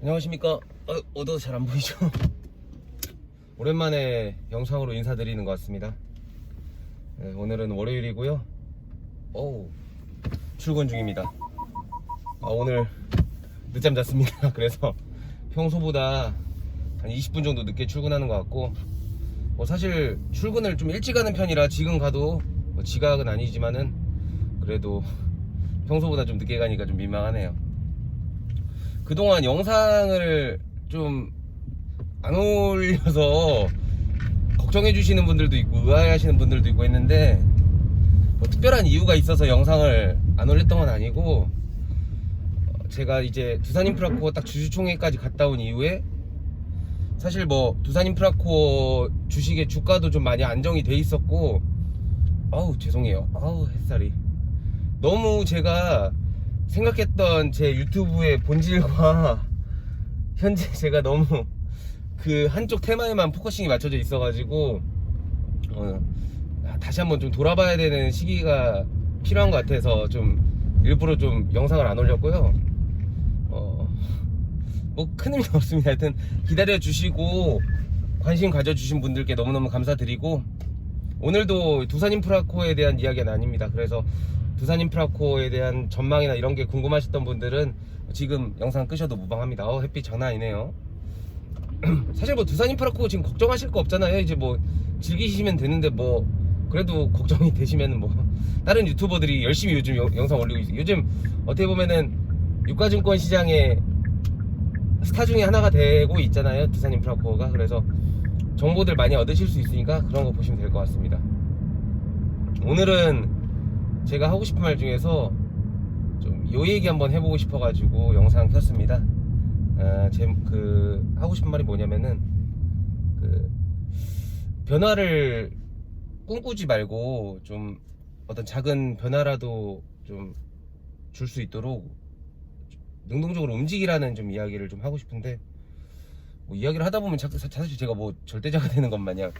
안녕하십니까? 어, 어두워서 잘안 보이죠? 오랜만에 영상으로 인사드리는 것 같습니다. 네, 오늘은 월요일이고요. 어우 출근 중입니다. 아, 오늘 늦잠 잤습니다. 그래서 평소보다 한 20분 정도 늦게 출근하는 것 같고 뭐 사실 출근을 좀 일찍 하는 편이라 지금 가도 뭐 지각은 아니지만은 그래도 평소보다 좀 늦게 가니까 좀 민망하네요 그동안 영상을 좀 안 올려서 걱정해 주시는 분들도 있고 의아해 하시는 분들도 있고 했는데 뭐 특별한 이유가 있어서 영상을 안 올렸던 건 아니고 어, 제가 이제 두산 인프라코어 딱 주주총회까지 갔다 온 이후에 사실 뭐 두산 인프라코어 주식의 주가도 좀 많이 안정이 돼 있었고 아우 죄송해요. 아우 햇살이. 너무 제가 생각했던 제 유튜브의 본질과 현재 제가 너무 그 한쪽 테마에만 포커싱이 맞춰져 있어가지고 어, 아, 다시 한번 좀 돌아봐야 되는 시기가 필요한 것 같아서 좀 일부러 좀 영상을 안 올렸고요. 어, 뭐큰 의미 없습니다. 하여튼 기다려 주시고 관심 가져주신 분들께 너무너무 감사드리고 오늘도 두산 인프라코어에 대한 이야기는 아닙니다. 그래서 두산 인프라코어에 대한 전망이나 이런 게 궁금하셨던 분들은 지금 영상 끄셔도 무방합니다. 어, 햇빛 장난 아니네요. 사실 뭐 두산 인프라코어 지금 걱정하실 거 없잖아요. 이제 뭐 즐기시면 되는데 뭐 그래도 걱정이 되시면 뭐 다른 유튜버들이 열심히 요즘 영- 영상 올리고 있어요. 요즘 어떻게 보면은 유가증권 시장의 스타 중에 하나가 되고 있잖아요. 두산 인프라코어가 그래서 정보들 많이 얻으실 수 있으니까 그런 거 보시면 될 것 같습니다. 오늘은 제가 하고 싶은 말 중에서 좀 요 얘기 한번 해보고 싶어가지고 영상 켰습니다. 아, 제그 하고 싶은 말이 뭐냐면은 그 변화를 꿈꾸지 말고 좀 어떤 작은 변화라도 좀 줄 수 있도록 능동적으로 움직이라는 좀 이야기를 좀 하고 싶은데 뭐 이야기를 하다 보면 자- 사- 사실 제가 뭐 절대자가 되는 것 마냥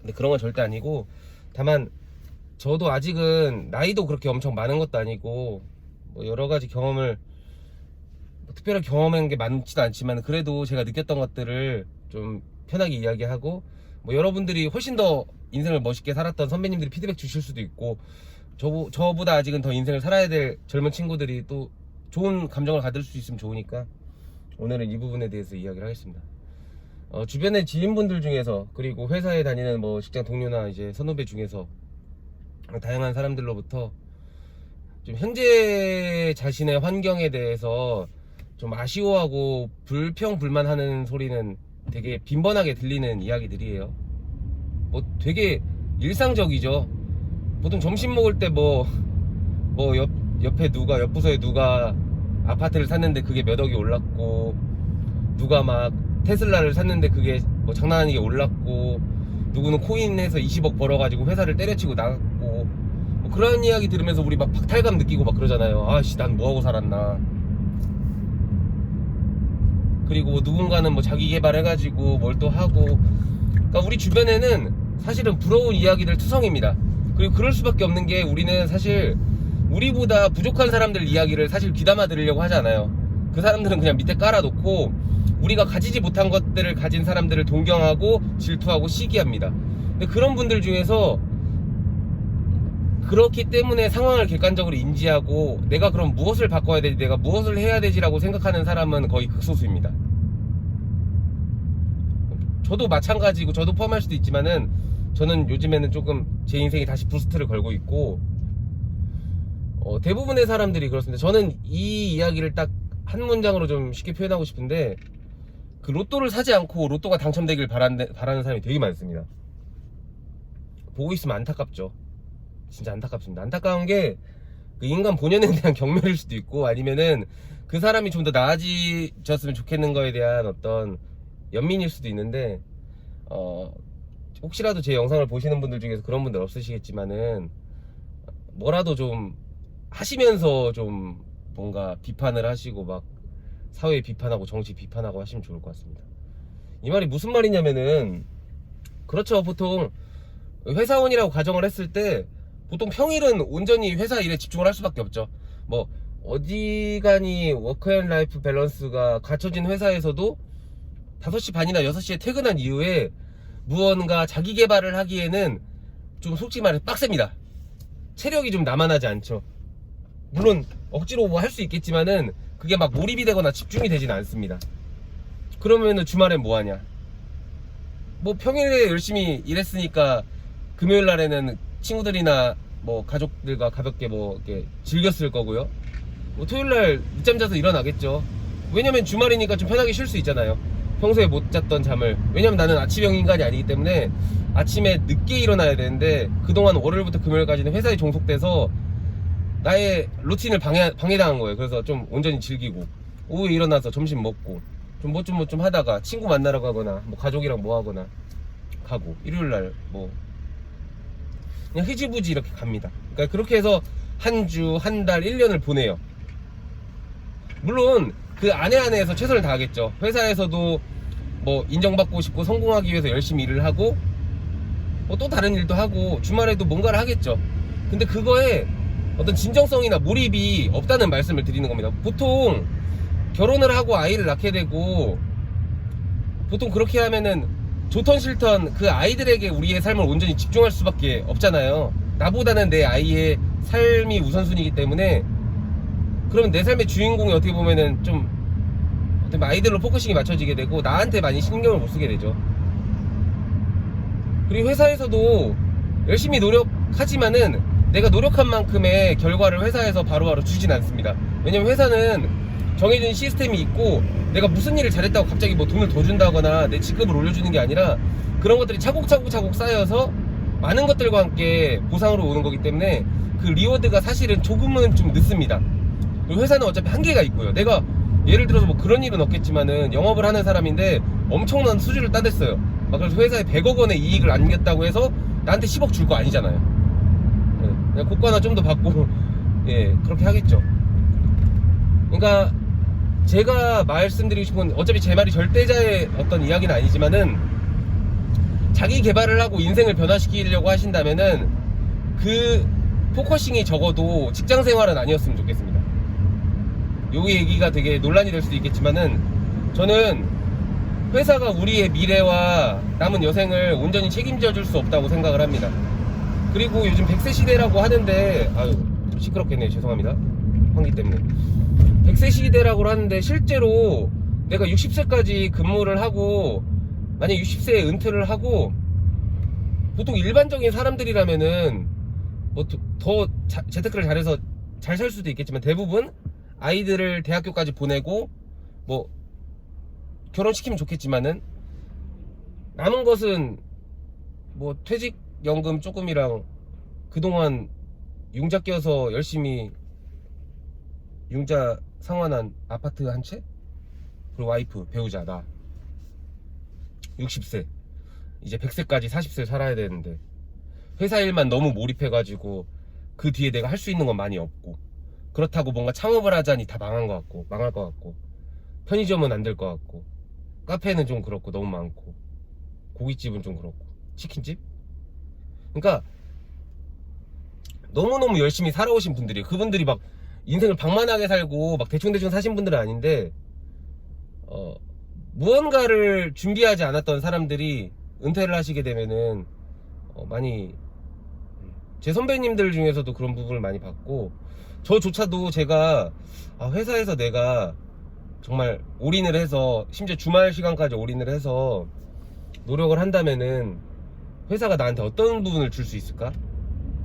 근데 그런 건 절대 아니고 다만 저도 아직은 나이도 그렇게 엄청 많은 것도 아니고 뭐 여러 가지 경험을 뭐 특별한 경험한 게 많지도 않지만 그래도 제가 느꼈던 것들을 좀 편하게 이야기하고 뭐 여러분들이 훨씬 더 인생을 멋있게 살았던 선배님들이 피드백 주실 수도 있고 저, 저보다 아직은 더 인생을 살아야 될 젊은 친구들이 또 좋은 감정을 가질 수 있으면 좋으니까 오늘은 이 부분에 대해서 이야기를 하겠습니다. 어, 주변의 지인분들 중에서 그리고 회사에 다니는 뭐 직장 동료나 이제 선후배 중에서 다양한 사람들로부터 좀 현재 자신의 환경에 대해서 좀 아쉬워하고 불평 불만하는 소리는 되게 빈번하게 들리는 이야기들이에요. 뭐 되게 일상적이죠. 보통 점심 먹을 때 뭐 뭐 옆 옆에 누가 옆 부서에 누가 아파트를 샀는데 그게 몇 억이 올랐고 누가 막 테슬라를 샀는데 그게 뭐 장난 아니게 올랐고 누구는 코인해서 20억 벌어가지고 회사를 때려치고 나갔고 뭐 그런 이야기 들으면서 우리 막 박탈감 느끼고 막 그러잖아요. 아씨 난 뭐하고 살았나. 그리고 뭐 누군가는 뭐 자기 개발해가지고 뭘 또 하고 그러니까 우리 주변에는 사실은 부러운 이야기들 투성입니다. 그리고 그럴 수밖에 없는 게 우리는 사실 우리보다 부족한 사람들 이야기를 사실 귀담아 들으려고 하잖아요. 그 사람들은 그냥 밑에 깔아놓고 우리가 가지지 못한 것들을 가진 사람들을 동경하고 질투하고 시기합니다. 근데 그런 분들 중에서 그렇기 때문에 상황을 객관적으로 인지하고 내가 그럼 무엇을 바꿔야 되지, 내가 무엇을 해야 되지라고 생각하는 사람은 거의 극소수입니다. 저도 마찬가지고 저도 포함할 수도 있지만은 저는 요즘에는 조금 제 인생이 다시 부스트를 걸고 있고 어, 대부분의 사람들이 그렇습니다. 저는 이 이야기를 딱 한 문장으로 좀 쉽게 표현하고 싶은데 그 로또를 사지 않고 로또가 당첨되길 바라는, 바라는 사람이 되게 많습니다. 보고 있으면 안타깝죠. 진짜 안타깝습니다. 안타까운 게 그 인간 본연에 대한 경멸일 수도 있고 아니면은 그 사람이 좀 더 나아지셨으면 좋겠는 거에 대한 어떤 연민일 수도 있는데 어 혹시라도 제 영상을 보시는 분들 중에서 그런 분들 없으시겠지만은 뭐라도 좀 하시면서 좀 뭔가 비판을 하시고 막 사회 비판하고 정치 비판하고 하시면 좋을 것 같습니다. 이 말이 무슨 말이냐면은 그렇죠 보통 회사원이라고 가정을 했을 때 보통 평일은 온전히 회사 일에 집중을 할 수밖에 없죠. 뭐 어지간히 워크앤라이프 밸런스가 갖춰진 회사에서도 5시 반이나 6시에 퇴근한 이후에 무언가 자기 개발을 하기에는 좀 솔직히 말해 빡셉니다. 체력이 좀 남아나지 않죠. 물론 억지로 뭐 할 수 있겠지만은 그게 막 몰입이 되거나 집중이 되진 않습니다. 그러면은 주말엔 뭐 하냐? 뭐 평일에 열심히 일했으니까 금요일 날에는 친구들이나 뭐 가족들과 가볍게 뭐 이렇게 즐겼을 거고요. 뭐 토요일 날 늦잠 자서 일어나겠죠. 왜냐면 주말이니까 좀 편하게 쉴 수 있잖아요. 평소에 못 잤던 잠을. 왜냐면 나는 아침형 인간이 아니기 때문에 아침에 늦게 일어나야 되는데 그동안 월요일부터 금요일까지는 회사에 종속돼서 나의 루틴을 방해, 방해당한 거예요. 그래서 좀 온전히 즐기고 오후에 일어나서 점심 먹고 좀 뭐 좀 뭐좀 하다가 친구 만나러 가거나 뭐 가족이랑 뭐 하거나 가고 일요일 날 뭐 그냥 흐지부지 이렇게 갑니다. 그러니까 그렇게 해서 한 주, 한 달, 1년을 보내요. 물론 그 안에 안에서 최선을 다하겠죠. 회사에서도 뭐 인정받고 싶고 성공하기 위해서 열심히 일을 하고 뭐 또 다른 일도 하고 주말에도 뭔가를 하겠죠. 근데 그거에 어떤 진정성이나 몰입이 없다는 말씀을 드리는 겁니다. 보통 결혼을 하고 아이를 낳게 되고 보통 그렇게 하면은 좋던 싫던 그 아이들에게 우리의 삶을 온전히 집중할 수밖에 없잖아요. 나보다는 내 아이의 삶이 우선순위이기 때문에 그러면 내 삶의 주인공이 어떻게 보면은 좀 어떻게 아이들로 포커싱이 맞춰지게 되고 나한테 많이 신경을 못 쓰게 되죠. 그리고 회사에서도 열심히 노력하지만은 내가 노력한 만큼의 결과를 회사에서 바로바로 주진 않습니다. 왜냐면 회사는 정해진 시스템이 있고 내가 무슨 일을 잘했다고 갑자기 뭐 돈을 더 준다거나 내 직급을 올려주는 게 아니라 그런 것들이 차곡차곡 차곡 쌓여서 많은 것들과 함께 보상으로 오는 거기 때문에 그 리워드가 사실은 조금은 좀 늦습니다. 회사는 어차피 한계가 있고요. 내가 예를 들어서 뭐 그런 일은 없겠지만은 영업을 하는 사람인데 엄청난 수주를 따댔어요. 막 그래서 회사에 100억 원의 이익을 안겼다고 해서 나한테 10억 줄 거 아니잖아요. 예, 그냥 고가 하나 좀 더 받고 예 그렇게 하겠죠. 그러니까 제가 말씀드리고 싶은 건 어차피 제 말이 절대자의 어떤 이야기는 아니지만은 자기 개발을 하고 인생을 변화시키려고 하신다면은 그 포커싱이 적어도 직장 생활은 아니었으면 좋겠습니다. 요 얘기가 되게 논란이 될 수도 있겠지만은 저는 회사가 우리의 미래와 남은 여생을 온전히 책임져 줄 수 없다고 생각을 합니다. 그리고 요즘 100세 시대라고 하는데 아유 시끄럽겠네요 죄송합니다 환기 때문에 100세 시대라고 하는데 실제로 내가 60세까지 근무를 하고 만약 60세에 은퇴를 하고 보통 일반적인 사람들이라면은 뭐 더 재테크를 잘해서 잘 살 수도 있겠지만 대부분 아이들을 대학교까지 보내고 뭐 결혼시키면 좋겠지만은 남은 것은 뭐 퇴직연금 조금이랑 그동안 융자 껴서 열심히 융자 상환한 아파트 한 채? 그리고 와이프, 배우자, 나. 60세. 이제 100세까지 40세 살아야 되는데. 회사 일만 너무 몰입해가지고 그 뒤에 내가 할 수 있는 건 많이 없고. 그렇다고 뭔가 창업을 하자니 다 망한 것 같고 망할 것 같고. 편의점은 안 될 것 같고. 카페는 좀 그렇고 너무 많고. 고깃집은 좀 그렇고. 치킨집? 그러니까 너무너무 열심히 살아오신 분들이 그분들이 막 인생을 방만하게 살고 막 대충대충 사신 분들은 아닌데 어 무언가를 준비하지 않았던 사람들이 은퇴를 하시게 되면은 어, 많이 제 선배님들 중에서도 그런 부분을 많이 봤고 저조차도 제가 아, 회사에서 내가 정말 올인을 해서 심지어 주말 시간까지 올인을 해서 노력을 한다면은 회사가 나한테 어떤 부분을 줄 수 있을까?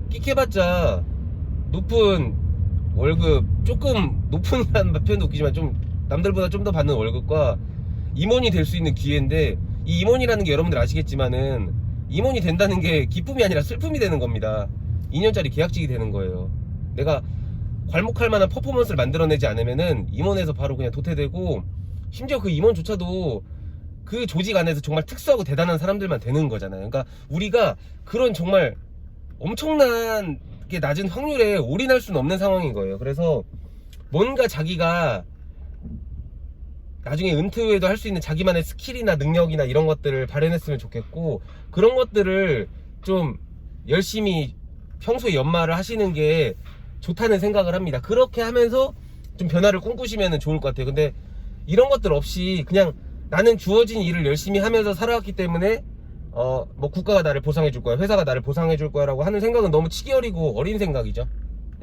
끽해봤자 높은 월급 조금 높은 표현도 웃기지만 좀 남들보다 좀 더 받는 월급과 임원이 될 수 있는 기회인데 이 임원이라는 게 여러분들 아시겠지만은 임원이 된다는 게 기쁨이 아니라 슬픔이 되는 겁니다. 2년짜리 계약직이 되는 거예요. 내가 괄목할 만한 퍼포먼스를 만들어내지 않으면은 임원에서 바로 그냥 도태되고 심지어 그 임원조차도 그 조직 안에서 정말 특수하고 대단한 사람들만 되는 거잖아요. 그러니까 우리가 그런 정말 엄청난 게 낮은 확률에 올인할 수는 없는 상황인 거예요. 그래서 뭔가 자기가 나중에 은퇴 후에도 할 수 있는 자기만의 스킬이나 능력이나 이런 것들을 발현했으면 좋겠고 그런 것들을 좀 열심히 평소에 연마를 하시는 게 좋다는 생각을 합니다. 그렇게 하면서 좀 변화를 꿈꾸시면 좋을 것 같아요. 근데 이런 것들 없이 그냥 나는 주어진 일을 열심히 하면서 살아왔기 때문에 어 뭐 국가가 나를 보상해 줄 거야, 회사가 나를 보상해 줄 거야라고 하는 생각은 너무 치기 어리고 어린 생각이죠.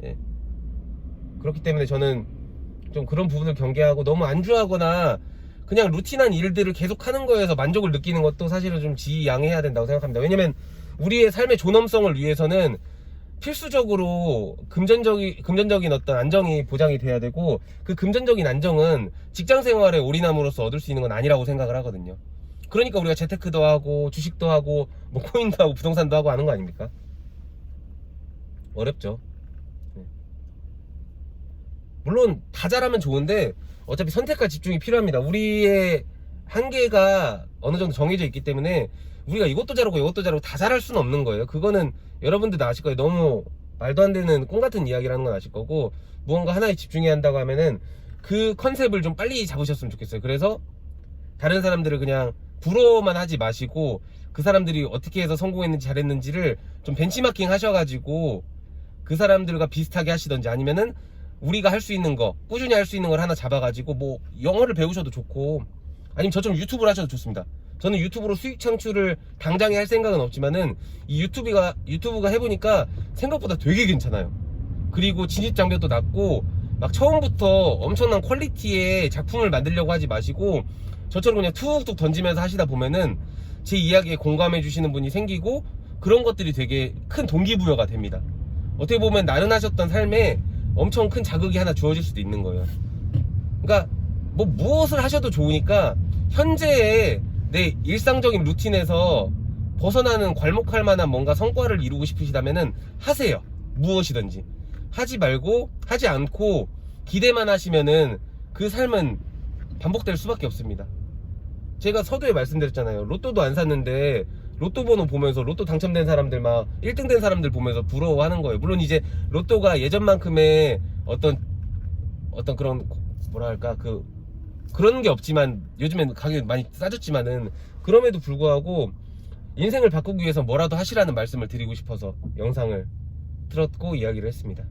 예. 그렇기 때문에 저는 좀 그런 부분을 경계하고 너무 안주하거나 그냥 루틴한 일들을 계속 하는 거에서 만족을 느끼는 것도 사실은 좀 지양해야 된다고 생각합니다. 왜냐면 우리의 삶의 존엄성을 위해서는 필수적으로 금전적인 금전적인 어떤 안정이 보장이 돼야 되고 그 금전적인 안정은 직장 생활에 올인함으로써 얻을 수 있는 건 아니라고 생각을 하거든요. 그러니까 우리가 재테크도 하고 주식도 하고 뭐 코인도 하고 부동산도 하고 하는 거 아닙니까? 어렵죠. 네. 물론 다 잘하면 좋은데 어차피 선택과 집중이 필요합니다. 우리의 한계가 어느 정도 정해져 있기 때문에 우리가 이것도 잘하고 이것도 잘하고 다 잘할 수는 없는 거예요. 그거는 여러분들도 아실 거예요. 너무 말도 안 되는 꿈 같은 이야기라는 건 아실 거고 무언가 하나에 집중해야 한다고 하면은 그 컨셉을 좀 빨리 잡으셨으면 좋겠어요. 그래서 다른 사람들을 그냥 부러워만 하지 마시고 그 사람들이 어떻게 해서 성공했는지 잘했는지를 좀 벤치마킹 하셔가지고 그 사람들과 비슷하게 하시던지 아니면은 우리가 할 수 있는 거 꾸준히 할 수 있는 걸 하나 잡아가지고 뭐 영어를 배우셔도 좋고 아니면 저처럼 유튜브를 하셔도 좋습니다. 저는 유튜브로 수익 창출을 당장에 할 생각은 없지만은 이 유튜브가 유튜브가 해보니까 생각보다 되게 괜찮아요. 그리고 진입 장벽도 낮고 막 처음부터 엄청난 퀄리티의 작품을 만들려고 하지 마시고 저처럼 그냥 툭툭 던지면서 하시다 보면은 제 이야기에 공감해 주시는 분이 생기고 그런 것들이 되게 큰 동기부여가 됩니다. 어떻게 보면 나른하셨던 삶에 엄청 큰 자극이 하나 주어질 수도 있는 거예요. 그러니까 뭐 무엇을 하셔도 좋으니까 현재의 내 일상적인 루틴에서 벗어나는 괄목할 만한 뭔가 성과를 이루고 싶으시다면은 하세요. 무엇이든지. 하지 말고 하지 않고 기대만 하시면은 그 삶은 반복될 수밖에 없습니다. 제가 서두에 말씀드렸잖아요. 로또도 안 샀는데 로또 번호 보면서 로또 당첨된 사람들 막 1등 된 사람들 보면서 부러워하는 거예요. 물론 이제 로또가 예전만큼의 어떤 어떤 그런 뭐라 할까 그 그런 게 없지만 요즘엔 가격이 많이 싸졌지만은 그럼에도 불구하고 인생을 바꾸기 위해서 뭐라도 하시라는 말씀을 드리고 싶어서 영상을 틀었고 이야기를 했습니다.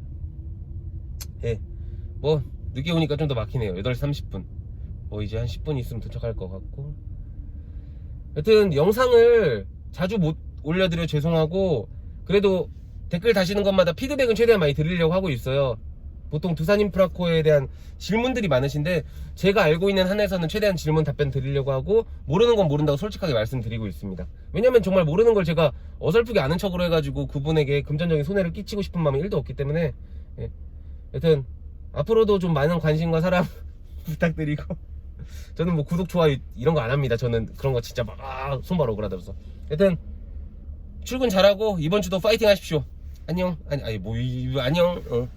예. 뭐 늦게 오니까 좀 더 막히네요. 8시 30분. 뭐 이제 한 10분 있으면 도착할 것 같고. 여튼 영상을 자주 못 올려드려 죄송하고 그래도 댓글 다시는 것마다 피드백은 최대한 많이 드리려고 하고 있어요. 보통 두산 인프라코에 대한 질문들이 많으신데 제가 알고 있는 한에서는 최대한 질문 답변 드리려고 하고 모르는 건 모른다고 솔직하게 말씀드리고 있습니다. 왜냐면 정말 모르는 걸 제가 어설프게 아는 척으로 해가지고 그분에게 금전적인 손해를 끼치고 싶은 마음이 1도 없기 때문에 예. 여튼 앞으로도 좀 많은 관심과 사랑 부탁드리고 저는 뭐 구독 좋아요 이런 거 안 합니다. 저는 그런 거 진짜 막 아, 손발 오그라들어서 여튼 출근 잘하고 이번 주도 파이팅 하십시오. 안녕 아니 아니 뭐 이- 이- 안녕 어.